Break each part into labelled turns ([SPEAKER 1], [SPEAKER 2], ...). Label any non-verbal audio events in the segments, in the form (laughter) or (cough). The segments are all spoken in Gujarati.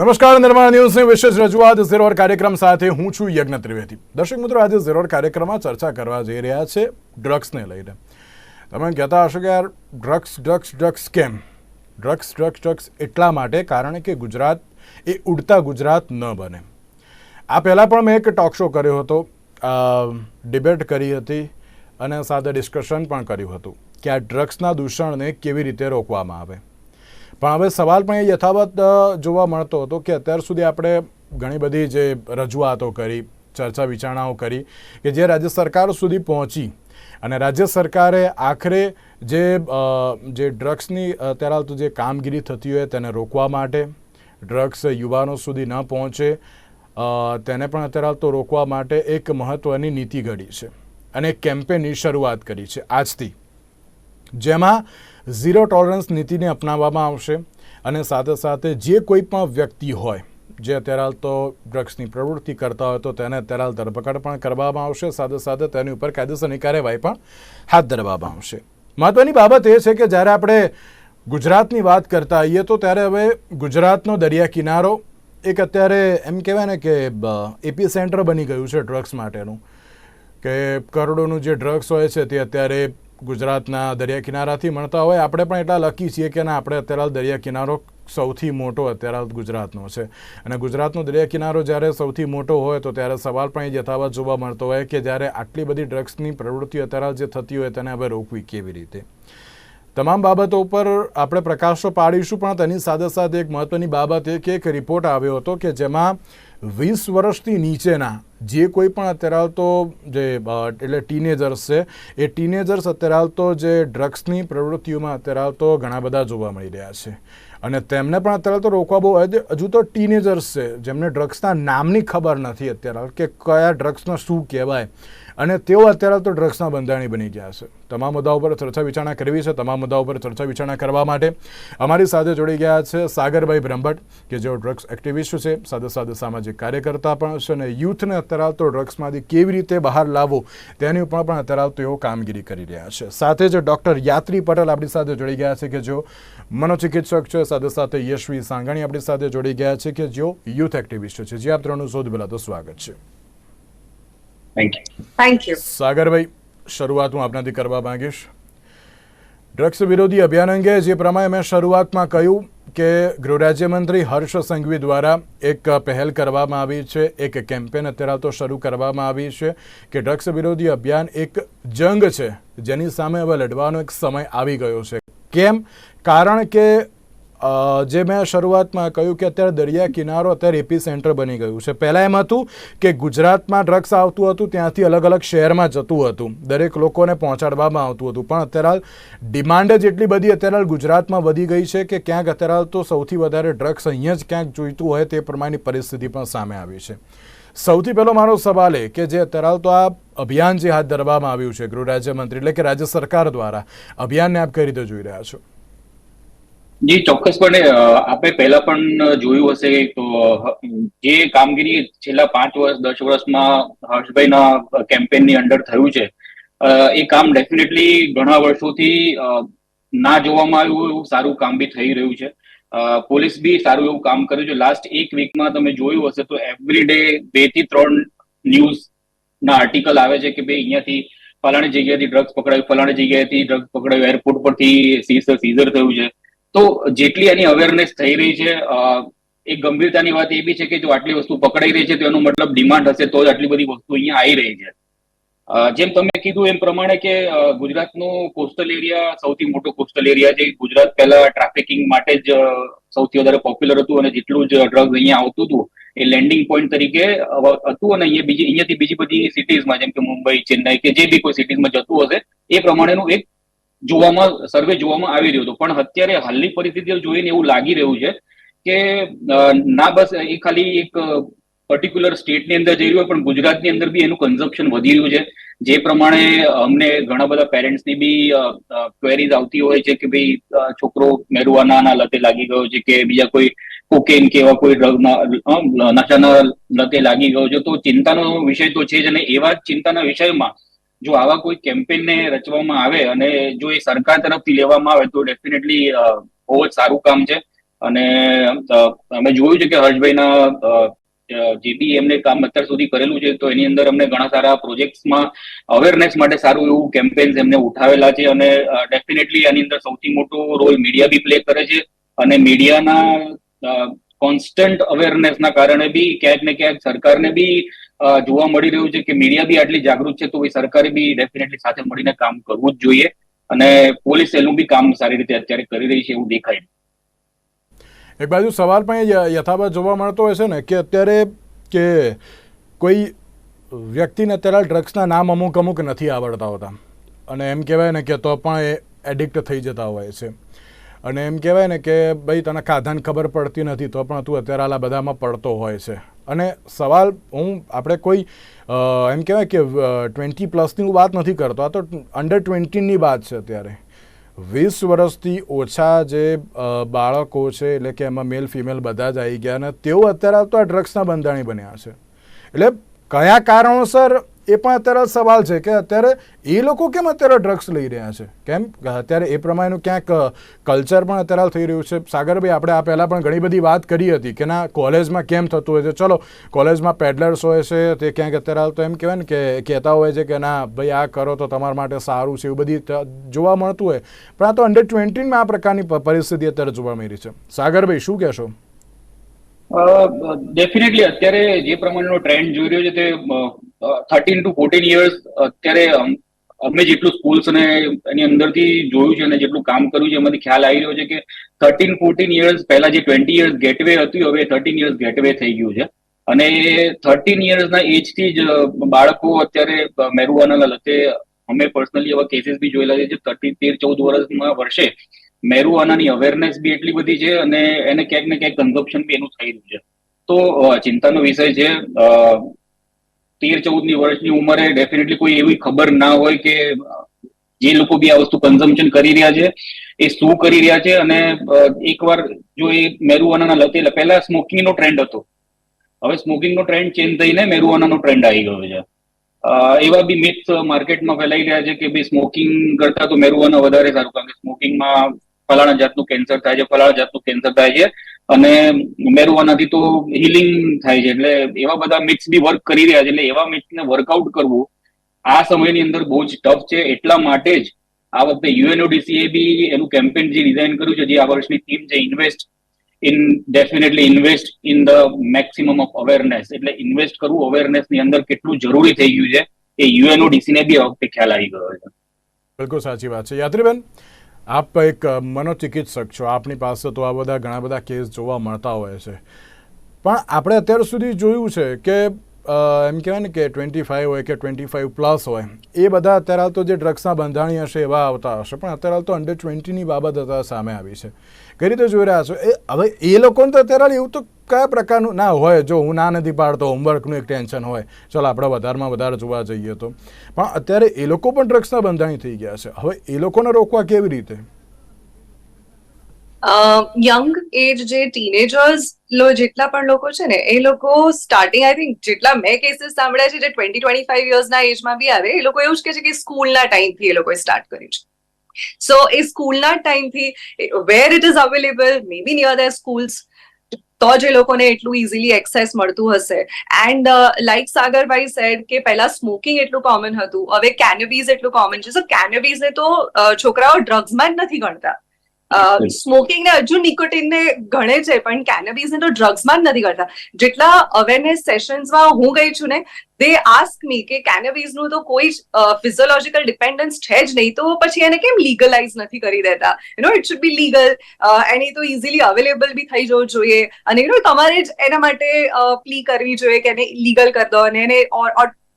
[SPEAKER 1] નમસ્કાર, નિર્માણ ન્યૂઝની વિશેષ રજૂઆત ઝેરોર કાર્યક્રમ સાથે હું છું યજ્ઞ ત્રિવેદી. દર્શક મિત્રો, આજે ઝેરોર કાર્યક્રમમાં ચર્ચા કરવા જઈ રહ્યા છે ડ્રગ્સને લઈને. તમે કહેતા હશો કે યાર, ડ્રગ્સ ડ્રગ્સ ડ્રગ્સ કેમ? ડ્રગ્સ ડ્રગ્સ ડ્રગ્સ એટલા માટે કારણ કે ગુજરાત, એ ઉડતા ગુજરાત ન બને. આ પહેલાં પણ મેં એક ટોક શો કર્યો હતો ડિબેટ કરી હતી અને સાથે ડિસ્કશન પણ કર્યું હતું કે આ ડ્રગ્સના દૂષણને કેવી રીતે રોકવામાં આવે. પણ હવે સવાલ પણ એ યથાવત જોવા મળતો હતો કે અત્યાર સુધી આપણે ઘણી બધી જે રજૂઆતો કરી, ચર્ચા વિચારણાઓ કરી કે જે રાજ્ય સરકાર સુધી પહોંચી અને રાજ્ય સરકારે આખરે જે જે ડ્રગ્સની અત્યારે હાલ જે કામગીરી થતી હોય તેને રોકવા માટે, ડ્રગ્સ યુવાનો સુધી ન પહોંચે તેને પણ અત્યારે હાલ તો રોકવા માટે એક મહત્ત્વની નીતિ ઘડી છે અને કેમ્પેનની શરૂઆત કરી છે આજથી. જેમાં ઝીરો ટોલરન્સ નીતિને અપનાવવામાં આવશે અને સાથે સાથે જે કોઈ પણ વ્યક્તિ હોય, જે અત્યારે હાલ તો ડ્રગ્સની પ્રવૃત્તિ કરતા હોય તો તેને અત્યારે હાલ ધરપકડ પણ કરવામાં આવશે, સાથે સાથે તેની ઉપર કાયદેસરની કાર્યવાહી પણ હાથ ધરવામાં આવશે. મહત્વની બાબત એ છે કે જ્યારે આપણે ગુજરાતની વાત કરતા હોઈએ તો ત્યારે હવે ગુજરાતનો દરિયા કિનારો એક અત્યારે એમ કહેવાય ને કે એપી સેન્ટર બની ગયું છે ડ્રગ્સ માટેનું. કે કરોડોનું જે ડ્રગ્સ હોય છે તે અત્યારે ગુજરાતના દરિયા કિનારાથી મળતા હોય. આપણે પણ એટલા લકી છીએ કે ના, આપણે અત્યારે હાલ દરિયા કિનારો સૌથી મોટો અત્યારે હાલ ગુજરાતનો છે. અને ગુજરાતનો દરિયા કિનારો જ્યારે સૌથી મોટો હોય તો ત્યારે સવાલ પણ એ યથાવત જોવા મળતો હોય કે જ્યારે આટલી બધી ડ્રગ્સની પ્રવૃત્તિ અત્યારે જે થતી હોય તેને હવે રોકવી કેવી રીતે? તમામ બાબતો ઉપર આપણે પ્રકાશ તો પાડીશું, પણ તેની સાથે સાથે એક મહત્વની બાબત એ કે એક રિપોર્ટ આવ્યો હતો કે જેમાં વીસ વર્ષથી નીચેના, જે કોઈ પણ અત્યારે હાલ જે એટલે ટીનેજર્સ છે, એ ટીનેજર્સ અત્યારે હાલ જે ડ્રગ્સની પ્રવૃત્તિઓમાં અત્યારે હાલ ઘણા બધા જોવા મળી રહ્યા છે. અને તેમને પણ અત્યારે તો રોકવા બહુ, હજુ તો ટીનેજર્સ છે, જેમને ડ્રગ્સના નામની ખબર નથી અત્યારે કે કયા ડ્રગ્સનો શું કહેવાય. અને તેઓ અત્યારે તો ડ્રગ્સના બંધારણી બની ગયા છે. તમામ મુદ્દા પર ચર્ચા વિચારણા કરવી છે. તમામ મુદ્દાઓ પર ચર્ચા વિચારણા કરવા માટે અમારી સાથે જોડી ગયા છે સાગરભાઈ બ્રહ્મભટ્ટ, કે જેઓ ડ્રગ્સ એક્ટિવિસ્ટ છે. સાથે સાથે સામાજિક કાર્યકર્તા પણ છે અને યુથને અત્યારે તો ડ્રગ્સમાંથી કેવી રીતે બહાર લાવવો તેની ઉપર પણ અત્યારે તેઓ કામગીરી કરી રહ્યા છે. સાથે જ ડૉક્ટર યાત્રી પટેલ આપણી સાથે જોડી ગયા છે, કે જેઓ મનોચિકિત્સક છે. સાથે સાથે યશવી સાંગાણી આપણી સાથે જોડી ગયા છે, કે જેઓ યુથ એક્ટિવિસ્ટ છે. જે આપ ત્રણનું શોધ પહેલાં તો સ્વાગત છે.
[SPEAKER 2] થેન્ક યુ
[SPEAKER 3] થેન્ક યુ
[SPEAKER 1] સાગરભાઈ શરૂઆત હું આપનાથી કરવા માંગીશ. ડ્રગ્સ વિરોધી અભિયાન અંગે જે પ્રમાણે મેં શરૂઆતમાં કહ્યું કે ગૃહ રાજ્યમંત્રી હર્ષ સંઘવી દ્વારા એક પહેલ કરવામાં આવી છે એક કેમ્પેન અત્યારે તો શરૂ કરવામાં આવી છે કે ડ્રગ્સ વિરોધી અભિયાન એક જંગ છે જેની સામે હવે લડવાનો એક સમય આવી ગયો છે. કેમ? કારણ કે જે મેં શરૂઆતમાં કહ્યું કે અત્યારે દરિયા કિનારો અત્યારે એપી સેન્ટર બની ગયું છે. પહેલાં એમ હતું કે ગુજરાતમાં ડ્રગ્સ આવતું હતું, ત્યાંથી અલગ અલગ શહેરમાં જતું હતું. દરેક લોકોને પહોંચાડવામાં આવતું હતું. પણ અત્યારે હાલ ડિમાન્ડ જ એટલી બધી અત્યારે હાલ ગુજરાતમાં વધી ગઈ છે કે ક્યાંક અત્યારે હાલ તો સૌથી વધારે ડ્રગ્સ અહીંયા જ ક્યાંક જોઈતું હોય તે પ્રમાણેની પરિસ્થિતિ પણ સામે આવી છે. સૌથી પહેલો મારો સવાલ એ કે જે અત્યારે હાલ તો આ અભિયાન જે હાથ ધરવામાં આવ્યું છે ગૃહ રાજ્યમંત્રી એટલે કે રાજ્ય સરકાર દ્વારા, અભિયાનને આપ કઈ રીતે જોઈ રહ્યા છો?
[SPEAKER 2] જી, ચોક્કસપણે આપણે પહેલા પણ જોયું હશે તો જે કામગીરી છેલ્લા પાંચ વર્ષ, દસ વર્ષમાં હર્ષભાઈના કેમ્પેનની અંડર થયું છે એ કામ ડેફિનેટલી ઘણા વર્ષોથી ના જોવામાં આવ્યું, એવું સારું કામ બી થઈ રહ્યું છે. પોલીસ બી સારું એવું કામ કર્યું છે. લાસ્ટ એક વીકમાં તમે જોયું હશે તો એવરી ડે બેથી ત્રણ ન્યૂઝ ના આર્ટિકલ આવે છે કે ભાઈ અહીંયાથી ફલાણી જગ્યાએથી ડ્રગ્સ પકડાયું ફલાણી જગ્યાએથી ડ્રગ્સ પકડાયું એરપોર્ટ પરથી સીઝર થયું છે. તો જેટલી એની અવેરનેસ થઈ રહી છે એક ગંભીરતાની વાત એ બી છે કે જો આટલી વસ્તુ પકડાઈ રહી છે, તો એનો મતલબ ડિમાન્ડ હશે તો જ આટલી બધી વસ્તુ અહીંયા આવી રહી છે. જેમ તમે કીધું એમ પ્રમાણે કે ગુજરાતનો કોસ્ટલ એરિયા સૌથી મોટો કોસ્ટલ એરિયા છે. ગુજરાત પહેલા ટ્રાફિકિંગ માટે જ સૌથી વધારે પોપ્યુલર હતું અને જેટલું જ ડ્રગ્સ અહીંયા આવતું હતું એ લેન્ડિંગ પોઈન્ટ તરીકે હતું અને અહીંયા બીજી, અહીંયાથી બીજી બધી સિટીઝમાં જેમ કે મુંબઈ, ચેન્નાઈ કે જે બી કોઈ સિટીઝમાં જતું હશે, એ પ્રમાણેનું એક જોવામાં સર્વે જોવામાં આવી રહ્યું હતું. પણ અત્યારે હાલની પરિસ્થિતિ જોઈને એવું લાગી રહ્યું છે કે ના બસ, એ ખાલી એક પર્ટિક્યુલર સ્ટેટની અંદર જઈ રહ્યું હોય, પણ ગુજરાતની અંદર બી એનું કન્ઝપ્શન વધી રહ્યું છે. જે પ્રમાણે અમને ઘણા બધા પેરેન્ટ્સની બી ક્વેરીઝ આવતી હોય છે કે ભાઈ છોકરો મેરુઆના લતે લાગી ગયો છે કે બીજા કોઈ કોકેન કે એવા કોઈ ડ્રગના નશાના લતે લાગી ગયો છે. તો ચિંતાનો વિષય તો છે જ અને એવા ચિંતાના વિષયમાં જો આવા કોઈ કેમ્પેનને રચવામાં આવે અને જો એ સરકાર તરફથી લેવામાં આવે, તો ડેફિનેટલી બહુ જ સારું કામ છે. અને અમે જોયું છે કે હર્ષભાઈના જે બી એમને કામ અત્યાર સુધી કરેલું છે, તો એની અંદર અમને ઘણા સારા પ્રોજેક્ટ્સમાં અવેરનેસ માટે સારું એવું કેમ્પેન્સ એમને ઉઠાવેલા છે અને ડેફિનેટલી આની અંદર સૌથી મોટો રોલ મીડિયા બી પ્લે કરે છે. અને મીડિયાના કોન્સ્ટન્ટ અવેરનેસના કારણે બી ક્યાંક ને ક્યાંક સરકારને બી જોવા મળી રહ્યું છે કે મીડિયા બી આટલી જાગૃત છે, તો એ સરકારે બી ડેફિનેટલી સાથે મળીને કામ કરવું જ જોઈએ અને પોલીસ એનું બી કામ સારી રીતે અત્યારે કરી રહી છે એવું દેખાય.
[SPEAKER 1] એક બાજુ સવાલ પણ યથાવત જોવા મળતો હોય છે ને કે અત્યારે કે કોઈ વ્યક્તિને અત્યારે ડ્રગ્સના નામ અમુક અમુક નથી આવડતા હોતા. અને એમ કહેવાય ને કે તો પણ એ એડિક્ટ થઈ જતા હોય છે. અને એમ કહેવાય ને કે ભાઈ તને ખાધાને ખબર પડતી નથી, તો પણ તું અત્યારે આલા બધામાં પડતો હોય છે. અને સવાલ હું, આપણે કોઈ એમ કહેવાય કે ટ્વેન્ટી પ્લસની હું વાત નથી કરતો, આ તો અંડર ટ્વેન્ટીની વાત છે અત્યારે. વીસ વર્ષથી ઓછા જે બાળકો છે, એટલે કે એમાં મેલ ફિમેલ બધા જ આવી ગયા અને તેઓ અત્યારે તો આ ડ્રગ્સના બંધાણી બન્યા છે. એટલે કયા કારણોસર એ પણ અત્યારે સવાલ છે કે અત્યારે એ લોકો કેમ અત્યારે ડ્રગ્સ લઈ રહ્યા છે? કેમ? અત્યારે એ પ્રમાણેનું ક્યાંક કલ્ચર પણ અત્યારે થઈ રહ્યું છે. સાગરભાઈ, આપણે આ પહેલાં પણ ઘણી બધી વાત કરી હતી કે ના, કોલેજમાં કેમ થતું હોય છે? ચલો, કોલેજમાં પેડલર્સ હોય છે, તે ક્યાંક અત્યારે તો એમ કહેવાય ને કે કહેતા હોય છે કે ના, ભાઈ, આ કરો તો તમારા માટે સારું છે, એવું બધી જોવા મળતું હોય. પણ આ તો અંડર ટ્વેન્ટીમાં આ પ્રકારની પરિસ્થિતિ અત્યારે જોવા મળી છે. સાગરભાઈ, શું કહેશો?
[SPEAKER 2] ડેફિનેટલી અત્યારે જે પ્રમાણેનો ટ્રેન્ડ જોઈ રહ્યો છે તે થર્ટીન ટુ ફોર્ટીન યર્સ અત્યારે અમે જેટલું સ્કૂલ્સ અને એની અંદરથી જોયું છે અને જેટલું કામ કર્યું છે, એમાંથી ખ્યાલ આવી રહ્યો છે કે થર્ટીન ફોર્ટીન યર્સ પહેલા જે ટ્વેન્ટી યર્સ ગેટવે હતું, હવે થર્ટીન યર્સ ગેટવે થઈ ગયું છે. અને થર્ટીન યર્સના એજથી જ બાળકો અત્યારે મેરુવાના લતે અમે પર્સનલી એવા કેસીસ બી જોયેલા છે થર્ટી તેર, ચૌદ વર્ષમાં વર્ષે મેરુવાનાની અવેરનેસ બી એટલી બધી છે અને એને ક્યાંક ને ક્યાંક કન્ઝપ્શન બી એનું થઈ રહ્યું છે. તો ચિંતાનો વિષય છે તેર ચૌદની વર્ષની ઉંમરે ડેફિનેટલી કોઈ એવી ખબર ના હોય કે જે લોકો બી આ વસ્તુ કન્ઝમ્પશન કરી રહ્યા છે, એ શું કરી રહ્યા છે અને એકવાર જો એ મેરુવાનાના લતે પહેલા સ્મોકિંગ નો ટ્રેન્ડ હતો. હવે સ્મોકિંગ નો ટ્રેન્ડ ચેન્જ થઈને મેરુવાનાનો ટ્રેન્ડ આવી ગયો છે. એવા બી મિથ માર્કેટમાં ફેલાઈ રહ્યા છે કે ભાઈ સ્મોકિંગ કરતા તો મેરુવાના વધારે સારું, કારણ કે સ્મોકિંગમાં ફલાણા જાતનું કેન્સર થાય છે, ફલાણા જાતનું કેન્સર થાય છે. અને મેરુવાનાથી તો હિલિંગ થાય છે. એટલે એવા બધા મિથ્સ બી વર્ક કરી રહ્યા છે. એટલે એવા મિથ્સને વર્કઆઉટ કરવું આ સમયની અંદર બહુ જ ટફ છે. એટલા માટે જ આ વખતે યુએનઓડીસી એ બી એનું કેમ્પેન જે ડિઝાઇન કર્યું છે, જે આ વર્ષની થીમ છે invest in definitely invest in the maximum of awareness એટલે ઇન્વેસ્ટ કરવું અવેરનેસની અંદર કેટલું જરૂરી થઈ ગયું છે એ યુએનઓડીસી ને બી આ વખતે ખ્યાલ આવી ગયો છે.
[SPEAKER 1] બિલકુલ સાચી વાત છે. યાત્રીબેન આપ એક મનોચિકિત્સક છો. આપની પાસે તો આ બધા ઘણા બધા કેસ જોવા મળતા હોય છે. પણ આપણે અત્યાર સુધી જોયું છે કે એમ કહેવાય ને કે ટ્વેન્ટી ફાઇવ હોય કે ટ્વેન્ટી ફાઇવ પ્લસ હોય, એ બધા અત્યારે હાલ તો જે ડ્રગ્સના બંધાણી હશે એવા આવતા હશે. પણ અત્યારે હાલ તો અંડર ટ્વેન્ટીની બાબત અત્યારે સામે આવી છે. કઈ રીતે જોઈ રહ્યા છો. એ, હવે એ લોકોને તો અત્યારે એવું તો કયા પ્રકારનું ના હોય. જો હું ના નથી પાડતો હોમવર્કનું એક ટેન્શન હોય. ચાલો, આપણે વધારમાં વધારે જોવા જઈએ તો. પણ અત્યારે એ લોકો પણ ડ્રગ્સના બંધાણી થઈ ગયા છે. હવે એ લોકોને રોકવા કેવી રીતે?
[SPEAKER 3] યંગ એજ જે ટીનેજર્સ લો, જેટલા પણ લોકો છે ને, એ લોકો સ્ટાર્ટિંગ આઈ થિંક જેટલા મેં કેસીસ સાંભળ્યા છે જે ટ્વેન્ટી ટ્વેન્ટી ફાઈવ યર્સના એજમાં બી આવે, એ લોકો એવું જ કહે છે કે સ્કૂલના ટાઈમથી એ લોકોએ સ્ટાર્ટ કર્યું છે. સો એ સ્કૂલના ટાઈમથી where it is available may be near the schools તો જ એ લોકોને એટલું ઇઝીલી એક્સેસ મળતું હશે એન્ડ લાઈક સાગરભાઈ સેડ કે પહેલા સ્મોકિંગ એટલું કોમન હતું હવે કેનબીઝ એટલું કોમન છે સો કેનબીઝને તો છોકરાઓ ડ્રગ્સમાં જ નથી ગણતા સ્મોકિંગ ને હજુ નિકોટિન ને ગણે છે પણ કેનબીઝ ને તો ડ્રગ્સમાં જ નથી કરતા જેટલા અવેરનેસ સેશન્સમાં હું ગઈ છું ને દે આસ્ક મી કે કેનબીઝનું તો કોઈ જ ફિઝિયોલોજીકલ ડિપેન્ડન્સ છે જ નહીં તો પછી એને કેમ લીગલાઇઝ નથી કરી દેતા? You know it should be legal એની તો ઇઝીલી અવેલેબલ બી થઈ જવું જોઈએ. અને યુ નો તમારે જ એના માટે પ્લી કરવી જોઈએ કે એને લીગલ કરી દો અને એને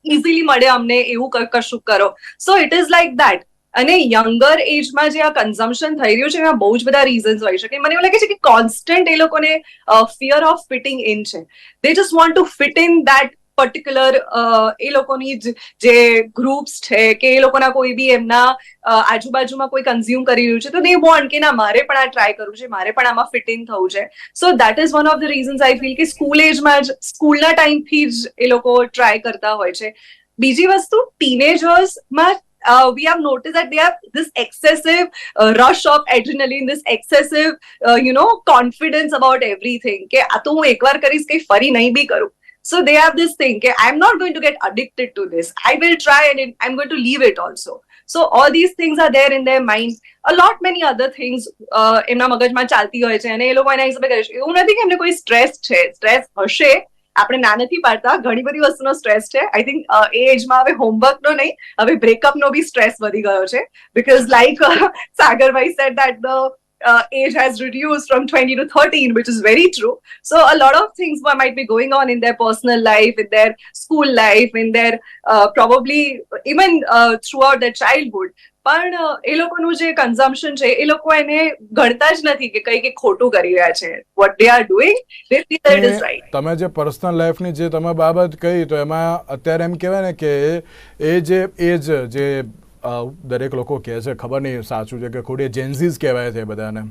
[SPEAKER 3] ઇઝીલી મળે અમને એવું કશું કરો. So it is like that અને યંગર એજમાં જે આ કન્ઝમ્પશન થઈ રહ્યું છે, એમાં બહુ જ બધા રીઝન્સ હોઈ શકે મને એવું લાગે છે કે કોન્સ્ટન્ટ એ લોકોને ફિયર ઓફ ફિટિંગ ઇન છે. They just want to fit in that particular એ લોકોની જે ગ્રુપ્સ છે, કે એ લોકોના કોઈ બી એમના આજુબાજુમાં કોઈ કન્ઝ્યુમ કરી રહ્યું છે, તો દે વોન્ટ કે ના, મારે પણ આ ટ્રાય કરવું છે, મારે પણ આમાં ફિટ ઇન થવું છે. So that is one of the reasons I feel કે સ્કૂલ એજમાં જ સ્કૂલના ટાઈમથી જ એ લોકો ટ્રાય કરતા હોય છે. બીજી વસ્તુ ટીનેજર્સમાં uh, we have noticed that they have this excessive uh, rush of adrenaline, this excessive, uh, you know, confidence about everything. કે આ તો હું એકવાર કરીશ કે ફરી નહીં બી કરું. So they have this thing, કે I'm not going to get addicted to this. I will try and it- I'm going to leave it also. So all these things are there in their mind. A lot many other things uh, એમના મગજમાં ચાલતી હોય છે અને એ લોકો એના હિસાબે કરે છે એવું નથી કે એમને કોઈ સ્ટ્રેસ છે સ્ટ્રેસ હશે આપણે ના નથી પાડતા ઘણી બધી વસ્તુનો સ્ટ્રેસ છે આઈ થિંક એ એજમાં હવે હોમવર્કનો નહીં હવે બ્રેકઅપનો બી સ્ટ્રેસ વધી ગયો છે because like Sagarbhai said that the uh, reduced from 20 to 13, which is very true. So a lot of things mi- might be going on in their personal life, in their school life, in their uh, probably even uh, throughout their childhood. પણ એ લોકોનું જે કન્ઝમ્પશન છે એ લોકો એને ગણતા જ નથી કે કઈ કે ખોટું કરી રહ્યા છે. What they are doing they feel that is right
[SPEAKER 1] તમે જે પર્સનલ લાઈફની જે તમે બાબત કહી તો એમાં અત્યારે એમ કહેવાય ને કે એ જે એજ જે દરેક લોકો કહે છે ખબર નહીં સાચું છે કે ખોટી જેન્ઝીસ કહેવાય છે બધાને.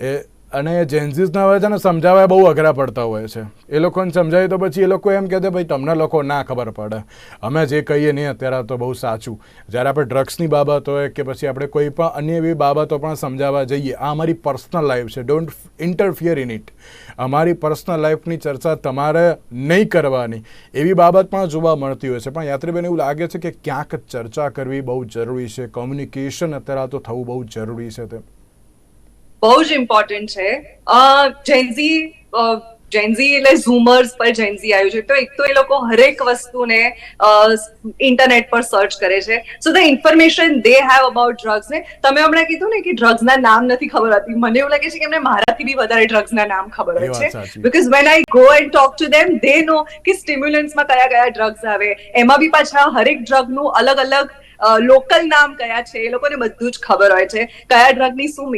[SPEAKER 1] એ અને જેન્ઝીસના હોય છે ને સમજાવવા બહુ અઘરા પડતા હોય છે. એ લોકોને સમજાવી તો પછી એ લોકો એમ કહે છે, ભાઈ, તમને લોકો ના ખબર પડે. અમે જે કહીએ નહીં અત્યારે તો બહુ સાચું. જ્યારે આપણે ડ્રગ્સની બાબત હોય કે પછી આપણે કોઈ પણ અન્ય એવી બાબતો પણ સમજાવવા જઈએ, આ અમારી પર્સનલ લાઈફ છે. ડોન્ટ ઇન્ટરફિયર ઇન ઇટ અમારી પર્સનલ લાઈફની ચર્ચા તમારે નહીં કરવાની. એવી બાબત પણ જોવા મળતી હોય છે. પણ યાત્રીબેન, એવું લાગે છે કે ક્યાંક ચર્ચા કરવી બહુ જરૂરી છે. કોમ્યુનિકેશન અત્યારે તો થવું બહુ જરૂરી છે તે.
[SPEAKER 3] બહુ જ ઇમ્પોર્ટન્ટ છે. જેન્ઝી જેન્ઝી એટલે ઝૂમર્સ પર જેન્ઝી આવ્યું છે. તો એક તો એ લોકો હરેક વસ્તુને ઇન્ટરનેટ પર સર્ચ કરે છે. So the information they have about drugs ને તમે હમણાં કીધું ને કે ડ્રગ્સના નામ નથી ખબર હતી. મને એવું લાગે છે કે એમને મારાથી બી વધારે ડ્રગ્સના નામ ખબર હોય છે. Because when I go and talk to them they know કે સ્ટિમ્યુલન્સમાં કયા કયા ડ્રગ્સ આવે. એમાં બી પાછા હરેક ડ્રગનું અલગ અલગ લોકલ નામ કયા છે, એ લોકોને બધું જ ખબર હોય છે. કયા ડ્રગની શું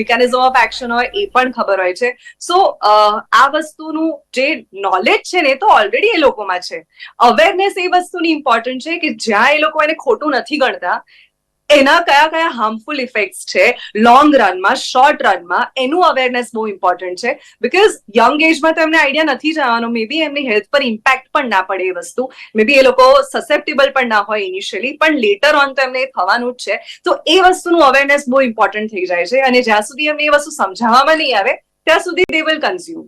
[SPEAKER 3] મિકેનિઝમ ઓફ એક્શન હોય, એ પણ ખબર હોય છે. સો આ વસ્તુનું જે નોલેજ છે ને, એ તો ઓલરેડી એ લોકોમાં છે. અવેરનેસ એ વસ્તુની ઇમ્પોર્ટન્ટ છે કે જ્યાં એ લોકો એને ખોટું નથી ગણતા એના કયા કયા હાર્મફુલ ઇફેક્ટ્સ છે લોંગ રનમાં શોર્ટ રનમાં એનું અવેરનેસ બહુ ઇમ્પોર્ટન્ટ છે. બિકોઝ યંગ એજમાં તો એમને આઈડિયા નથી જવાનો મે બી એમની હેલ્થ પર ઇમ્પેક્ટ પણ ના પડે એ વસ્તુ. મે બી એ લોકો સસેપ્ટેબલ પણ ના હોય ઇનિશિયલી પણ લેટર ઓન તો એમને થવાનું જ છે. તો એ વસ્તુનું અવેરનેસ બહુ ઇમ્પોર્ટન્ટ થઈ જાય છે. અને જ્યાં સુધી એમને એ વસ્તુ સમજાવવામાં નહીં આવે, ત્યાં સુધી દે વિલ કન્ઝ્યુમ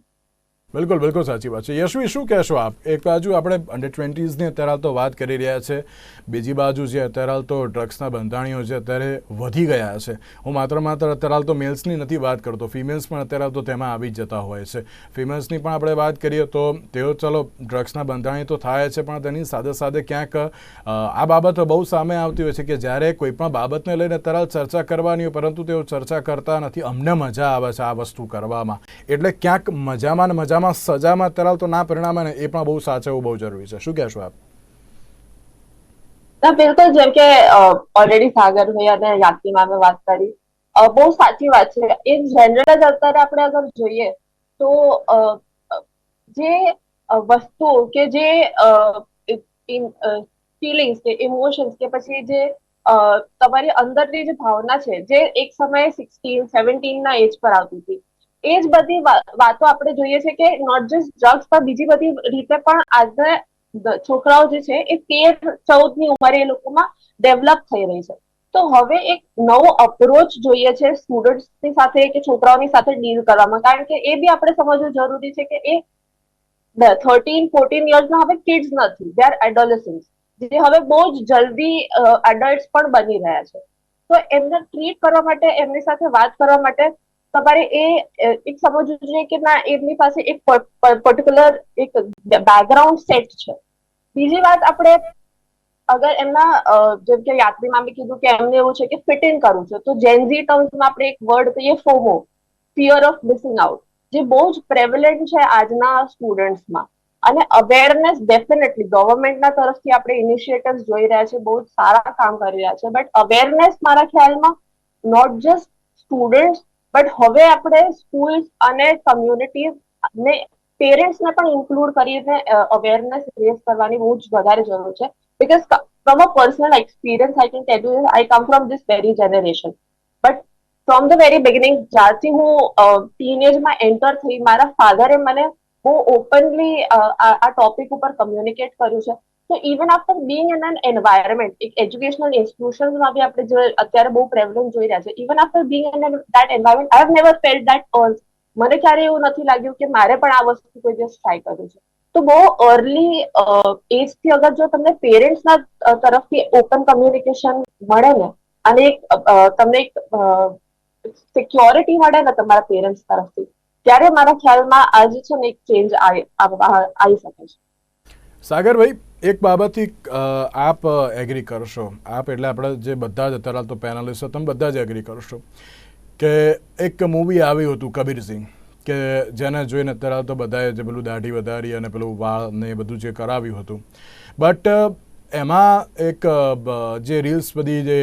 [SPEAKER 1] બિલકુલ બિલકુલ સાચી વાત છે. યશવી, શું કહેશો આપ? એક બાજુ આપણે અંડર ટ્વેન્ટીઝની અત્યારે તો વાત કરી રહ્યા છે. બીજી બાજુ જે અત્યારે હાલ તો ડ્રગ્સના બંધાણીઓ છે અત્યારે વધી ગયા છે, હું માત્ર માત્ર અત્યારે હાલ તો મેલ્સની નથી વાત કરતો, ફિમેલ્સ પણ અત્યારે હાલ તો તેમાં આવી જ જતા હોય છે. ફિમેલ્સની પણ આપણે વાત કરીએ તો તેઓ ચલો ડ્રગ્સના બંધાણી તો થાય છે, પણ તેની સાથે સાથે ક્યાંક આ બાબત બહુ સામે આવતી હોય છે કે જ્યારે કોઈ પણ બાબતને લઈને અત્યારે ચર્ચા કરવાની હોય, પરંતુ તેઓ ચર્ચા કરતા નથી, અમને મજા આવે છે આ વસ્તુ કરવામાં. એટલે ક્યાંક મજામાં ને મજામાં સજામાં અત્યારે તો ના પરિણામે ને એ પણ બહુ સાચવવું બહુ જરૂરી છે. શું કહેશો આપ?
[SPEAKER 4] ના, બિલકુલ, જેમ કે ઓલરેડી સાગરભાઈ અને યાત્રી મામે વાત કરી. બહુ સાચી વાત છે. એ જનરલ જ અત્યારે આપણે અગર જોઈએ તો જે વસ્તુઓ વસ્તુ કે જે ફિલિંગ્સ કે ઇમોશન્સ કે પછી જે તમારી અંદરની જે ભાવના છે, જે એક સમયે સિક્સટીન સેવન્ટીન ના એજ પર આવતી હતી. એ જ બધી વાતો આપણે જોઈએ છે કે નોટ જસ્ટ ડ્રગ્સ પણ બીજી બધી રીતે પણ આજના છોકરાઓ જે છે એ તેર ચૌદની ઉંમરે એ લોકોમાં ડેવલપ થઈ રહી છે. તો હવે એક નવો અપ્રોચ જોઈએ છે સ્ટુડન્ટ્સની સાથે કે છોકરાઓની સાથે ડીલ કરવામાં. કારણ કે એ બી આપણે સમજવું જરૂરી છે કે એ થર્ટીન ફોર્ટીન યર્સના હવે કિડ્સ નથી. દે આર એડોલેસન્સ જે હવે બહુ જ જલ્દી એડલ્ટ પણ બની રહ્યા છે. તો એમને ટ્રીટ કરવા માટે, એમની સાથે વાત કરવા માટે તમારે એ એક સમજવું જોઈએ કે ના, એમની પાસે એક પર્ટિક્યુલર એક બેકગ્રાઉન્ડ સેટ છે. બીજી વાત આપણે, અગર એમના જેમ કે યાત્રીમાં મેં કીધું કે એમને એવું છે કે ફિટ ઇન કરવું છે, તો જેન્ઝી ટર્મ્સમાં આપણે એક વર્ડ કહીએ FOMO fear of missing out જે બહુ જ પ્રેવલન્ટ છે આજના સ્ટુડન્ટ્સમાં અને અવેરનેસ ડેફિનેટલી ગવર્મેન્ટના તરફથી આપણે ઇનિશિયેટિવ્સ જોઈ રહ્યા છે, બહુ સારા કામ કરી રહ્યા છે બટ અવેરનેસ મારા ખ્યાલમાં નોટ જસ્ટ સ્ટુડન્ટ્સ બટ હવે આપણે સ્કૂલ્સ અને કમ્યુનિટીઝ ને પેરેન્ટ્સને પણ ઇન્ક્લુડ કરીને અવેરનેસ રેઝ કરવાની બહુ જ વધારે જરૂર છે. Because from a personal experience I can tell you I come from this very generation but from the very beginning જ્યારથી હું ટીનેજમાં એન્ટર થઈ, મારા ફાધરે મને બહુ ઓપનલી આ ટોપિક ઉપર કમ્યુનિકેટ કર્યું છે. તો even after being in an environment એક એજ્યુકેશનલ ઇન્સ્ટિટ્યુશન્સમાં બી આપણે અત્યારે બહુ પ્રેવલન્ટ જોઈ રહ્યા છે even after being in that environment I have never felt that ours મને ક્યારે એવું નથી લાગ્યું કે મારે પણ આ વસ્તુ કોઈ દિવસ ટ્રાય કરવું છે. તો બહુ અર્લી એજથી અગર જો તમને પેરેન્ટ્સના તરફથી ઓપન કમ્યુનિકેશન મળે ને, અને એક તમને એક સિક્યોરિટી મળે ને તમારા પેરેન્ટ્સ તરફથી, ત્યારે મારા ખ્યાલમાં આજે છે ને એક ચેન્જ આવી શકે છે.
[SPEAKER 1] સાગરભાઈ એક બાબતથી આપ એગ્રી કરશો. આપ એટલે આપણે જે બધા જ અત્યારે તો પેનલિસ્ટ તમે બધા જ એગ્રી કરશો. કે એક મૂવી આવ્યું હતું, કબીર સિંહ, કે જેને જોઈને અત્યારે તો બધાએ જે પેલું દાઢી વધારી અને પેલું વાળ ને એ બધું જે કરાવ્યું હતું. બટ એમાં એક જે રીલ્સ બધી જે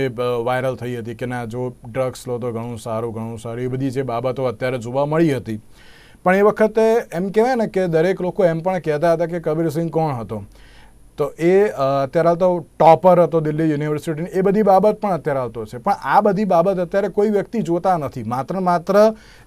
[SPEAKER 1] વાયરલ થઈ હતી, કે ના, જો ડ્રગ્સ લો તો ઘણું સારું ઘણું સારું, એ બધી જે બાબતો અત્યારે જોવા મળી હતી. પણ એ વખતે એમ કહેવાય ને કે દરેક લોકો એમ પણ કહેતા હતા કે કબીર સિંહ કોણ હતો? તો એ અત્યારે હાલ તો ટોપર હતો દિલ્હી યુનિવર્સિટીની. એ બધી બાબત પણ અત્યારે આવતો છે. પણ આ બધી બાબત અત્યારે કોઈ વ્યક્તિ જોતા નથી. માત્ર માત્ર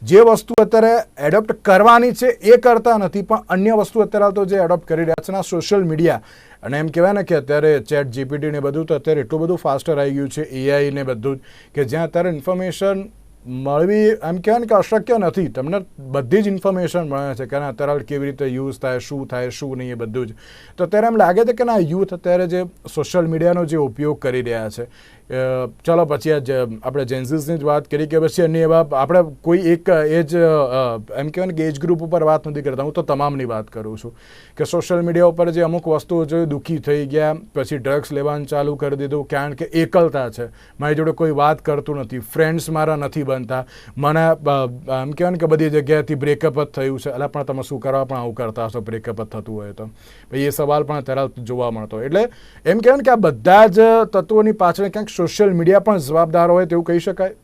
[SPEAKER 1] જે વસ્તુ અત્યારે એડોપ્ટ કરવાની છે એ કરતા નથી, પણ અન્ય વસ્તુ અત્યારે હાલ તો જે એડોપ્ટ કરી રહ્યા છે સોશિયલ મીડિયા. અને એમ કહેવાય ને કે અત્યારે ચેટ જીપીટી ને બધું તો અત્યારે એટલું બધું ફાસ્ટર આવી ગયું છે, એઆઈ ને બધું કે જ્યાં અત્યારે ઇન્ફોર્મેશન મળવી એમ કહેવાય કે અશક્ય નથી. તમને બધી જ ઇન્ફોર્મેશન મળે છે કે ના, અત્યારે કેવી રીતે યુઝ થાય, શું થાય, શું નહીં એ બધું જ. તો ત્યારે એમ લાગે છે કે ના યુથ અત્યારે જે સોશિયલ મીડિયાનો જે ઉપયોગ કરી રહ્યા છે ચલો પછી આ આપણે જેન્સીસની જ વાત કરી કે પછી અન્ય એવા આપણે કોઈ એક એજ એમ કહેવાય ને કે એજ ગ્રુપ ઉપર વાત નથી કરતા. હું તો તમામની વાત કરું છું કે સોશિયલ મીડિયા ઉપર જે અમુક વસ્તુઓ જો દુઃખી થઈ ગયા, પછી ડ્રગ્સ લેવાનું ચાલુ કરી દીધું, કારણ કે એકલતા છે. મારી જોડે કોઈ વાત કરતું નથી. ફ્રેન્ડ્સ મારા નથી બનતા. મને એમ કહેવાય ને કે બધી જગ્યાએથી બ્રેકઅપ જ થયું છે. એટલે પણ તમે શું કરવા પણ આવું કરતા હશો? બ્રેકઅપ જ થતું હોય તો. એ સવાલ પણ ત્યારે જોવા મળતો. એટલે એમ કહેવાય ને કે આ બધા જ તત્વોની પાછળ ક્યાંક સોશિયલ મીડિયા પણ જવાબદાર હોય તેવું કહી શકાય?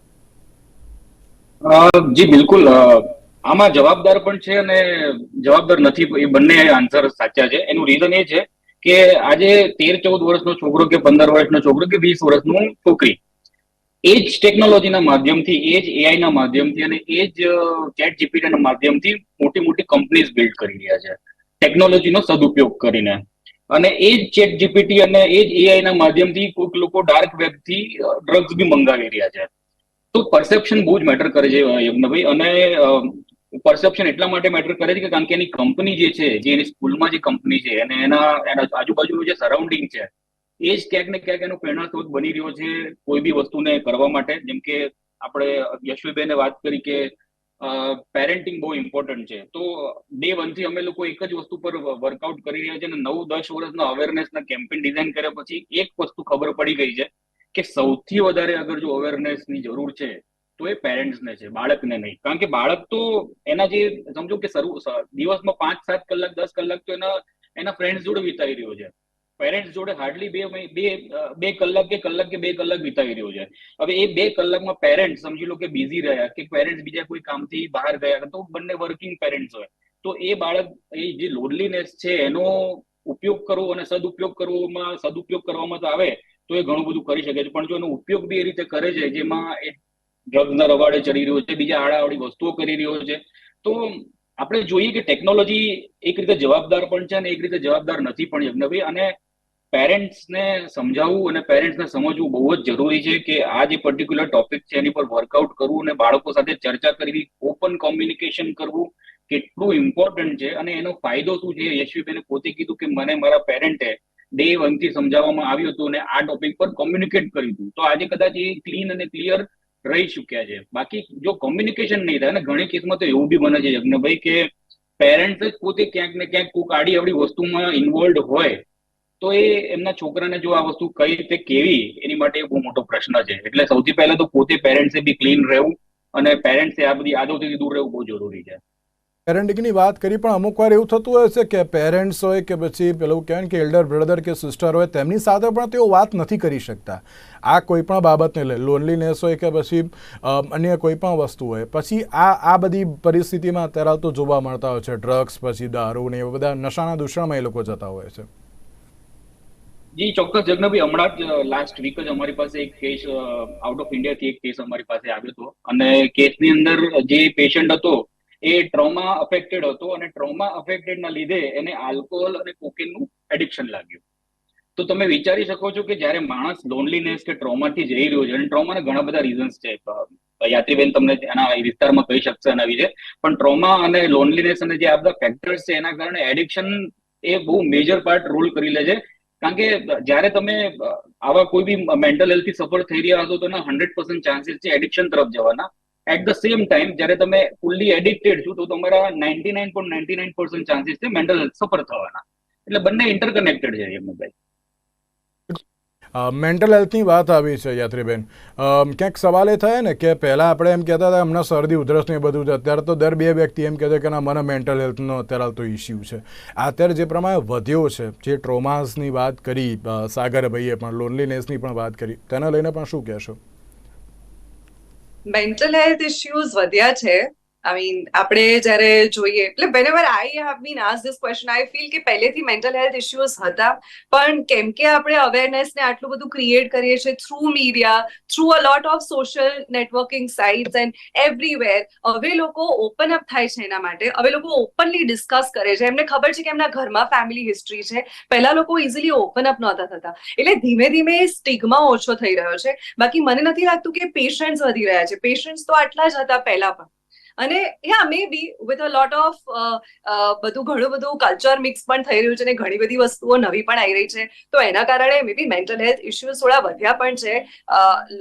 [SPEAKER 2] જી, બિલકુલ. આમાં જવાબદાર પણ છે અને જવાબદાર નથી, એ બંને આન્સર સાચા છે. એનું રીઝન એ છે કે આજે તેર ચૌદ વર્ષનો છોકરો કે પંદર વર્ષનો છોકરો કે વીસ વર્ષનું છોકરી, એ જ ટેકનોલોજીના માધ્યમથી, એ જ એઆઈ ના માધ્યમથી અને એ જ ચેટ જીપીટી ના માધ્યમથી મોટી મોટી કંપનીઝ બિલ્ડ કરી રહ્યા છે. ટેકનોલોજીનો સદુપયોગ કરીને. અને એ જ ચેટ જીપીટી અને એ જ એઆઈ ના માધ્યમથી કોઈક લોકો ડાર્ક વેબથી ડ્રગ્સ બી મંગાવી રહ્યા છે. તો પરસેપ્શન બહુ જ મેટર કરે છે યજ્ઞભાઈ. અને પરસેપ્શન એટલા માટે મેટર કરે છે કે કારણ કે એની કંપની જે છે, જે એની સ્કૂલમાં જે કંપની છે, અને એના એના આજુબાજુનું જે સરાઉન્ડિંગ છે, એ જ ક્યાંક ને ક્યાંક એનો પ્રેરણા સ્ત્રોત બની રહ્યો છે કોઈ બી વસ્તુને કરવા માટે. જેમ કે આપણે યશવીબેને વાત કરી કે પેરેન્ટિંગ બહુ ઇમ્પોર્ટન્ટ છે. તો ડે વનથી અમે લોકો એક જ વસ્તુ પર વર્કઆઉટ કરી રહ્યા છે અને નવ, દસ વર્ષના અવેરનેસના કેમ્પેન ડિઝાઇન કર્યા પછી એક વસ્તુ ખબર પડી ગઈ છે કે સૌથી વધારે અગર જો અવેરનેસની જરૂર છે, તો એ પેરેન્ટ્સને છે, બાળકને નહીં. કારણ કે બાળક તો એના જે સમજો કે શરૂ દિવસમાં પાંચ, સાત કલાક, દસ કલાક તો એના એના ફ્રેન્ડ્સ જોડે વિતાવી રહ્યો છે. પેરેન્ટ્સ જોડે હાર્ડલી બે બે બે કલાક કે કલાક કે બે કલાક વિતાવી રહ્યો છે. હવે એ બે કલાકમાં પેરેન્ટ્સ સમજી લો કે બિઝી રહ્યા કે પેરેન્ટ્સ બીજા કોઈ કામથી બહાર ગયા તો બંને વર્કિંગ પેરેન્ટ્સ હોય. તો એ બાળક, એ જે લોનલીનેસ છે એનો ઉપયોગ કરવો અને સદુપયોગ કરવામાં સદુપયોગ કરવામાં તો આવે, તો એ ઘણું બધું કરી શકે છે. પણ જો એનો ઉપયોગ બી એ રીતે કરે છે, જેમાં એ ડ્રગ્સના રવાડે ચડી રહ્યો છે, બીજા આડાઆડી વસ્તુઓ કરી રહ્યો છે, તો આપણે જોઈએ કે ટેકનોલોજી એક રીતે જવાબદાર પણ છે અને એક રીતે જવાબદાર નથી પણ યજ્ઞભાઈ અને પેરેન્ટ્સને સમજાવવું અને પેરેન્ટ્સને સમજવું બહુ જ જરૂરી છે કે આ જે પર્ટિક્યુલર ટોપિક છે એની પર વર્કઆઉટ કરવું અને બાળકો સાથે ચર્ચા કરવી ઓપન કોમ્યુનિકેશન કરવું કેટલું ઇમ્પોર્ટન્ટ છે અને એનો ફાયદો શું છે? યશવીબેને પોતે કીધું કે મને મારા પેરેન્ટે ડે વનથી સમજાવવામાં આવ્યું હતું અને આ ટોપિક પર કોમ્યુનિકેટ કર્યું હતું. તો આજે કદાચ એ ક્લીન અને ક્લિયર રહી ચૂક્યા છે. બાકી જો કોમ્યુનિકેશન નહીં થાય, અને ઘણી કેસમાં એવું બી બને છે યજ્ઞભાઈ, કે પેરેન્ટ્સ જ પોતે ક્યાંક ને ક્યાંક કોઈક આડી અવડી વસ્તુમાં ઇન્વોલ્વ હોય તો એ એમના છોકરાને જો આ વસ્તુ કઈ રીતે કેવી, એની માટે બહુ મોટો પ્રશ્ન છે. એટલે સૌથી પહેલા તો પોતે પેરેન્ટ્સે બી ક્લીન રહેવું અને પેરેન્ટ્સે આ બધી આદતોથી દૂર રહેવું બહુ જરૂરી છે.
[SPEAKER 1] પેરેન્ટિંગની વાત કરી, પણ અમુક વાર એવું થતું હોય છે કે પેરેન્ટ્સ હોય કે પછી પેલું કહેવાય કે એલ્ડર બ્રધર કે સિસ્ટર હોય, તેમની સાથે પણ તેઓ વાત નથી કરી શકતા. આ કોઈ પણ બાબતને લે લોનલીનેસ હોય કે પછી અન્ય કોઈ પણ વસ્તુ હોય. પછી આ આ બધી પરિસ્થિતિમાં અત્યારે તો જોવા મળતા હોય છે ડ્રગ્સ પછી દારૂ ને એવા બધા નશાના દૂષણમાં એ લોકો જતા હોય છે.
[SPEAKER 2] જી, ચોક્કસ. જગનભાઈ હમણાં જ લાસ્ટ વીક જ અમારી પાસે એક કેસ આઉટ ઓફ ઇન્ડિયાથી એક કેસ અમારી પાસે આવ્યો હતો. અને કેસની અંદર જે પેશન્ટ હતો, એ ટ્રોમા અફેક્ટેડ હતો અને ટ્રોમા અફેક્ટેડ ના લીધે એને આલ્કોહોલ અને કોકેનનું એડિક્શન લાગ્યું. તો તમે વિચારી શકો છો કે જ્યારે માણસ લોનલીનેસ કે ટ્રોમાથી જઈ રહ્યો છે, અને ટ્રોમાના ઘણા બધા રીઝન્સ છે. યાત્રીબેન તમને એના વિસ્તારમાં કહી શકશે એના વિશે પણ ટ્રોમા અને લોનલીનેસ અને જે આ બધા ફેક્ટર્સ છે, એના કારણે એડિક્શન એ બહુ મેજર પાર્ટ રોલ કરી લે છે. કારણ કે જ્યારે તમે આવા કોઈ બી મેન્ટલ હેલ્થથી સફર થઈ રહ્યા હશો, તો એના હંડ્રેડ પર્સન્ટ ચાન્સીસ છે એડિક્શન તરફ જવાના. એટ ધ સેમ ટાઈમ જ્યારે તમે ફૂલ્લી એડિક્ટેડ છો, તો તમારા ninety nine ninety nine percent chances છે મેન્ટલ હેલ્થ સફર થવાના. એટલે બંને ઇન્ટરકનેક્ટેડ છે યમુભાઈ
[SPEAKER 1] મેન્ટલ હેલ્થની વાત આવી છે, યાત્રીબેન. ક્યાંક સવાલ એ થાય ને કે પહેલાં આપણે એમ કહેતા હતા, હમણાં શરદી, ઉધરસ ને બધું છે. અત્યારે તો દર બે વ્યક્તિ એમ કહેતા કે, ના, મને મેન્ટલ હેલ્થનો અત્યારે તો ઇસ્યુ છે. અત્યારે જે પ્રમાણે વધ્યો છે, જે ટ્રોમાસની વાત કરી સાગરભાઈએ પણ લોનલીનેસની પણ વાત કરી, તેને લઈને પણ શું કહેશો?
[SPEAKER 3] મેન્ટલ હેલ્થ ઇશ્યુઝ વધ્યા છે. આઈ મીન આપણે જ્યારે જોઈએ, એટલે whenever I have been ask this question I feel કે પહેલેથી મેન્ટલ હેલ્થ ઇશ્યુઝ હતા. પણ કેમ કે આપણે અવેરનેસને આટલું બધું ક્રિએટ કરીએ છીએ through media through a lot of social networking sites and everywhere હવે લોકો ઓપન અપ થાય છે એના માટે. હવે લોકો ઓપનલી ડિસ્કસ કરે છે. એમને ખબર છે કે એમના ઘરમાં ફેમિલી હિસ્ટ્રી છે. પહેલા લોકો ઇઝીલી ઓપન અપ નહોતા થતા. એટલે ધીમે ધીમે સ્ટિગ્મા ઓછો થઈ રહ્યો છે. બાકી મને નથી લાગતું કે પેશન્ટ્સ વધી રહ્યા છે. પેશન્ટ્સ તો આટલા જ હતા પહેલા પણ. અને યા મે બી વિથ અ લોટ ઓફ બધું ઘણું બધું કલ્ચર મિક્સ પણ થઈ રહ્યું છે અને ઘણી બધી વસ્તુઓ નવી પણ આવી રહી છે. તો એના કારણે may be mental health issues થોડા વધ્યા પણ છે.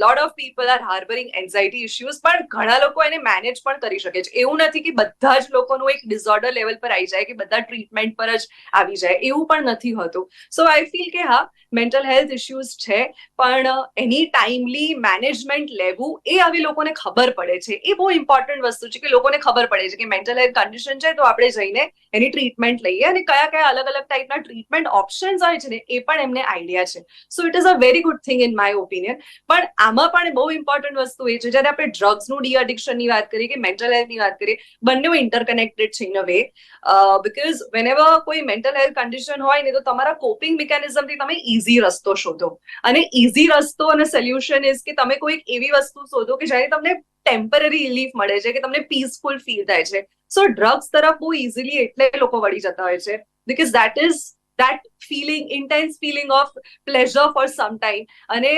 [SPEAKER 3] Lot of people are harbouring anxiety issues પણ ઘણા લોકો એને મેનેજ પણ કરી શકે છે. એવું નથી કે બધા જ લોકોનું એક ડિઝોર્ડર લેવલ પર આવી જાય કે બધા ટ્રીટમેન્ટ પર જ આવી જાય. એવું પણ નથી હોતું. સો આઈ ફીલ કે હા મેન્ટલ હેલ્થ ઇશ્યુઝ છે, પણ એની ટાઈમલી મેનેજમેન્ટ લેવું એ આવી લોકોને ખબર પડે છે. એ બહુ ઇમ્પોર્ટન્ટ વસ્તુ છે કે લોકોને ખબર પડે છે કે મેન્ટલ હેલ્થ કન્ડિશન છે, તો આપણે જઈને એની ટ્રીટમેન્ટ લઈએ અને કયા કયા અલગ અલગ ટાઈપના ટ્રીટમેન્ટ ઓપ્શન્સ હોય છે ને, એ પણ એમને આઈડિયા છે. So it is a very good thing in my opinion પણ આમાં પણ બહુ ઇમ્પોર્ટન્ટ વસ્તુ એ છે, જ્યારે આપણે ડ્રગ્સનું ડી અડિક્શનની વાત કરીએ કે મેન્ટલ હેલ્થની વાત કરીએ, બંને ઇન્ટરકનેક્ટેડ છે in a way because whenever કોઈ મેન્ટલ હેલ્થ કન્ડિશન હોય ને, તો તમારા કોપિંગ મિકેનિઝમથી તમે ઇઝી રસ્તો શોધો. અને ઇઝી રસ્તો અને સોલ્યુશન ઇઝ કે તમે કોઈક એવી વસ્તુ શોધો કે જ્યારે તમને ટેમ્પરરી રિલીફ મળે છે, કે તમને પીસફુલ ફીલ થાય છે. સો ડ્રગ્સ તરફ બહુ ઇઝીલી એટલે લોકો વળી જતા હોય છે. Because that is that feeling intense feeling of pleasure for some time અને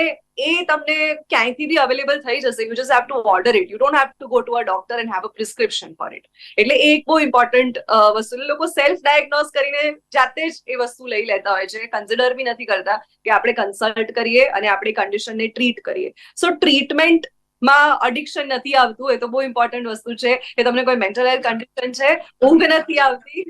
[SPEAKER 3] એ તમને ક્યાંયથી બી અવેલેબલ થઈ જશે you just have to order it you don't have to go to a doctor and have a prescription for it એટલે એક બહુ ઇમ્પોર્ટન્ટ વસ્તુ. લોકો સેલ્ફ ડાયગ્નોઝ કરીને જાતે જ એ વસ્તુ લઈ લેતા હોય છે. કન્સિડર બી નથી કરતા કે આપણે કન્સલ્ટ કરીએ અને આપણી કન્ડિશનને ટ્રીટ કરીએ. સો ટ્રીટમેન્ટ માં અડિક્શન નથી આવતું એ તો બહુ ઇમ્પોર્ટન્ટ વસ્તુ છે. કે તમને કોઈ મેન્ટલ હેલ્થ કન્ડિશન છે ઊંઘ નથી આવતી.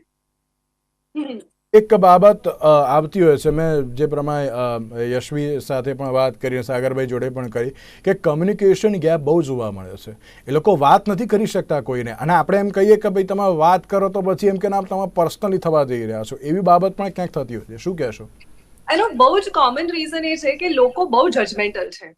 [SPEAKER 1] એક બાબત આવતી હોય છે. મેં જે પ્રમાણે યશવી સાથે પણ વાત કરી સાગરભાઈ જોડે પણ કરી કે કમ્યુનિકેશન ગેપ બહુ જોવા મળે છે. એ લોકો વાત નથી કરી શકતા કોઈને. અને આપણે એમ કહીએ કે ભાઈ તમે વાત કરો તો પછી એમ કે ના તમે પર્સનલી થવા જઈ રહ્યા છો. એવી બાબત પણ ક્યાંક થતી હોય છે. શું કહેશો?
[SPEAKER 3] એનો બહુ જ કોમન રીઝન એ છે કે લોકો બહુ જજમેન્ટલ છે.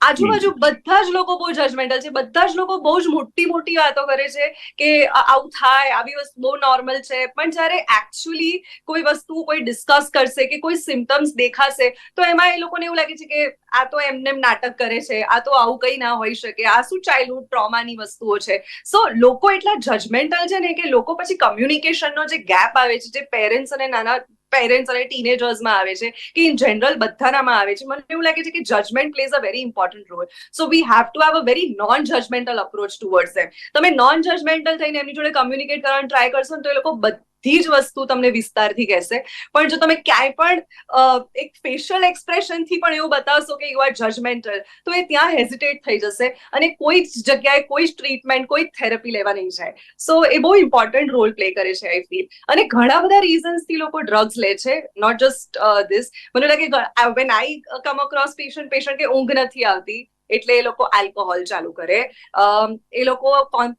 [SPEAKER 3] આજુબાજુ બધા જ લોકો બહુ જજમેન્ટલ છે. બધા જ લોકો બહુ જ મોટી મોટી વાતો કરે છે કે આવું થાય આવી વસ્તુ બહુ નોર્મલ છે. પણ જ્યારે એકચ્યુઅલી કોઈ વસ્તુ કોઈ ડિસ્કસ કરશે કે કોઈ સિમ્ટમ્સ દેખાશે તો એમાં એ લોકોને એવું લાગે છે કે આ તો એમને એમ નાટક કરે છે આ તો આવું કઈ ના હોઈ શકે આ શું ચાઇલ્ડહુડ ટ્રોમાની વસ્તુઓ છે. સો લોકો એટલા જજમેન્ટલ છે ને કે લોકો પછી કમ્યુનિકેશનનો જે ગેપ આવે છે જે પેરેન્ટ્સ અને નાના પેરેન્ટ્સ અને ટીનેજર્સમાં આવે છે, કે ઇન જનરલ બધાનામાં આવે છે. મને એવું લાગે છે કે judgement plays a very important role so we have to have a very non judgemental approach towards them તમે નોન જજમેન્ટલ થઈને એમની જોડે કમ્યુનિકેટ કરવાનું ટ્રાય કરશો ને તો એ લોકો બધી જ વસ્તુ તમને વિસ્તારથી કહેશે. પણ જો તમે ક્યાંય પણ એક ફેશિયલ એક્સપ્રેશનથી પણ એવું બતાવશો કે યુ આર જજમેન્ટલ તો એ ત્યાં હેઝિટેટ થઈ જશે અને કોઈ જ જગ્યાએ કોઈ જ ટ્રીટમેન્ટ કોઈ થેરપી લેવા નહીં જાય. સો એ બહુ ઇમ્પોર્ટન્ટ રોલ પ્લે કરે છે આઈ ફીલ અને ઘણા બધા રીઝન્સથી લોકો ડ્રગ્સ લે છે નોટ જસ્ટ ધીસ મને લાગે when I come across patient patient કે ઊંઘ નથી આવતી એટલે એ લોકો આલ્કોહોલ ચાલુ કરે. એ લોકો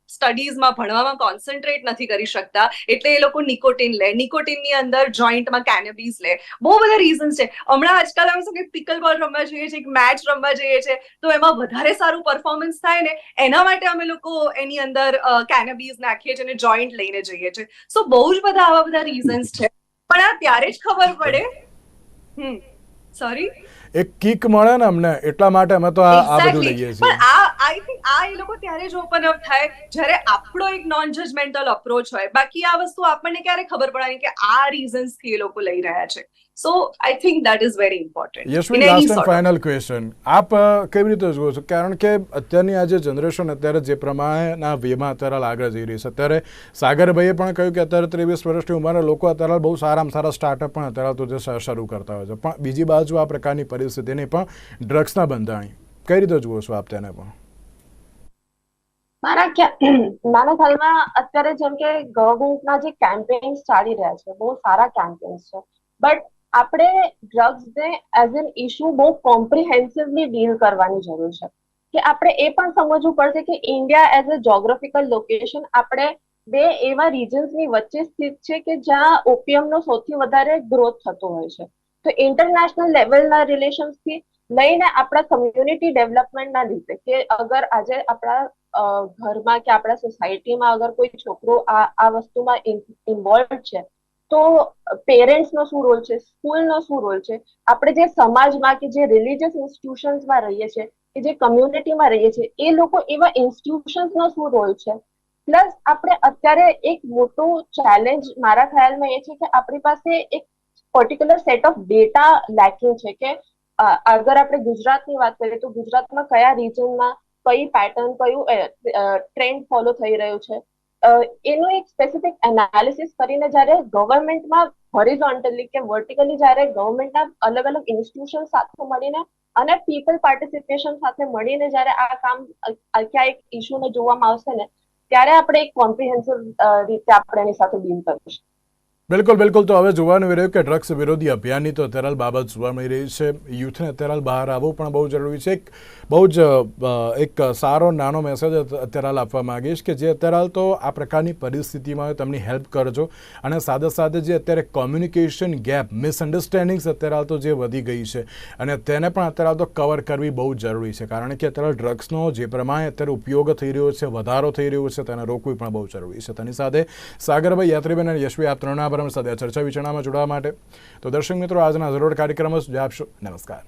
[SPEAKER 3] સ્ટડીઝમાં ભણવામાં કોન્સન્ટ્રેટ નથી કરી શકતા. એટલે એ લોકો નિકોટિન લે. નિકોટિનની અંદર જોઈન્ટમાં કેનેબીસ લે. બહુ બધા રીઝન્સ છે. હમણાં આજકાલ અમે કે પિકલ બોલ રમવા જઈએ છીએ મેચ રમવા જઈએ છીએ, તો એમાં વધારે સારું પરફોર્મન્સ થાય ને, એના માટે અમે લોકો એની અંદર કેનેબીઝ નાખીએ છીએ અને જોઈન્ટ લઈને જઈએ છીએ. સો બહુ જ બધા આવા બધા રીઝન્સ છે. પણ આ ત્યારે જ ખબર પડે. હમ. સોરી
[SPEAKER 1] એક કિક મળે ને અમને એટલા માટે અમે તો આ બધું લઈએ છીએ.
[SPEAKER 3] પણ આ આઈ થિંક આ એ લોકો ત્યારે જ ઓપન અપ થાય જ્યારે આપણો એક નોન જજમેન્ટલ અપ્રોચ હોય. બાકી આ વસ્તુ આપણને ક્યારે ખબર પડે કે આ રીઝન્સથી એ લોકો લઈ રહ્યા છે. So I think that is very important
[SPEAKER 1] Yashvi last and final question આપ કેવી રીતે જુઓ છો કારણ કે અત્યારની આ જે જનરેશન અત્યારે જે પ્રમાણેના વેમાં અત્યારે આગળ જઈ રહી છે અત્યારે સાગરભાઈએ પણ કહ્યું કે અત્યારે ત્રેવીસ વર્ષની ઉંમરના લોકો અત્યારે બહુ સારામાં સારા સ્ટાર્ટઅપ પણ અત્યારે તો જે શરૂ કરતા હોય છે પણ બીજી બાજુ આ પ્રકારની પરિસ્થિતિને પણ ડ્રગ્સના બંધાણી કઈ રીતે જુઓ છો આપ તેને પણ
[SPEAKER 4] મારા (clears throat) મારા ખ્યાલમાં અત્યારે જેમ કે ગવર્મેન્ટના જે કેમ્પેન્સ ચાલી રહ્યા છે બહુ સારા કેમ્પેન્સ છે. બટ આપણે ડ્રગ્સને એઝ એન ઇશ્યુ બહુ કોમ્પ્રિહેન્સિવલી ડીલ કરવાની જરૂર છે. કે આપણે એ પણ સમજવું પડશે કે India as a geographical location આપણે બે એવા રિજન્સની વચ્ચે સ્થિત છે કે જ્યાં ઓપિયમનો સૌથી વધારે ગ્રોથ થતો હોય છે. તો ઇન્ટરનેશનલ લેવલના રિલેશન્સથી લઈને આપણા કમ્યુનિટી ડેવલપમેન્ટના લીધે કે અગર આજે આપણા ઘરમાં કે આપણા સોસાયટીમાં અગર કોઈ છોકરો આ આ વસ્તુમાં ઇન્વોલ્વ છે તો પેરેન્ટ્સનો શું રોલ છે? સ્કૂલનો શું રોલ છે? આપણે જે સમાજમાં કે જે રિલીજિયસ ઇન્સ્ટિટ્યુશન્સમાં રહીએ છીએ, કે જે કમ્યુનિટીમાં રહીએ છીએ, એ લોકો એવા ઇન્સ્ટિટ્યુશન્સનો શું રોલ છે? પ્લસ આપણે અત્યારે એક મોટું ચેલેન્જ મારા ખ્યાલમાં એ છે કે આપણી પાસે એક particular set of data lacking છે કે અગર આપણે ગુજરાતની વાત કરીએ તો ગુજરાતમાં કયા રિજનમાં કઈ પેટર્ન કયું ટ્રેન્ડ ફોલો થઈ રહ્યું છે? એનું એક સ્પેસિફિક એનાલિસિસ કરીને જ્યારે ગવર્મેન્ટમાં હોરિઝોન્ટલી કે વર્ટિકલી જ્યારે ગવર્મેન્ટના અલગ અલગ ઇન્સ્ટિટ્યુશન સાથે મળીને અને પીપલ પાર્ટિસિપેશન સાથે મળીને જ્યારે આ કામ ક્યાં એક ઇસ્યુને જોવામાં આવશે ને, ત્યારે આપણે એક કોમ્પ્રિહેન્સિવ રીતે આપણે એની સાથે ડીલ કરીશું.
[SPEAKER 1] બિલકુલ બિલકુલ. તો હવે જોવાનું રહ્યું કે ડ્રગ્સ વિરોધી અભિયાનની તો અત્યારે બાબત જોવા મળી રહી છે. યુથને અત્યારે બહાર આવવું પણ બહુ જરૂરી છે. એક બહુ જ એક સારો, નાનો મેસેજ અત્યારે આપવા માંગીશ કે જે અત્યારે તો આ પ્રકારની પરિસ્થિતિમાં તેમની હેલ્પ કરજો. અને સાથે સાથે જે અત્યારે કોમ્યુનિકેશન ગેપ મિસઅન્ડરસ્ટેન્ડિંગ્સ અત્યારે તો જે વધી ગઈ છે. અને તેને પણ અત્યારે તો કવર કરવી બહુ જરૂરી છે. કારણ કે અત્યારે ડ્રગ્સનો જે પ્રમાણે અત્યારે ઉપયોગ થઈ રહ્યો છે, વધારો થઈ રહ્યો છે, તેને રોકવી પણ બહુ જરૂરી છે. તેની સાથે સાગરભાઈ યાત્રીબેન અને યશવી, આપ ત્રણના પરમ સદા ચર્ચા વિચારણામાં જોડાવા માટે તો દર્શક મિત્રો, આજના જરૂર કાર્યક્રમ જ આપશો. નમસ્કાર.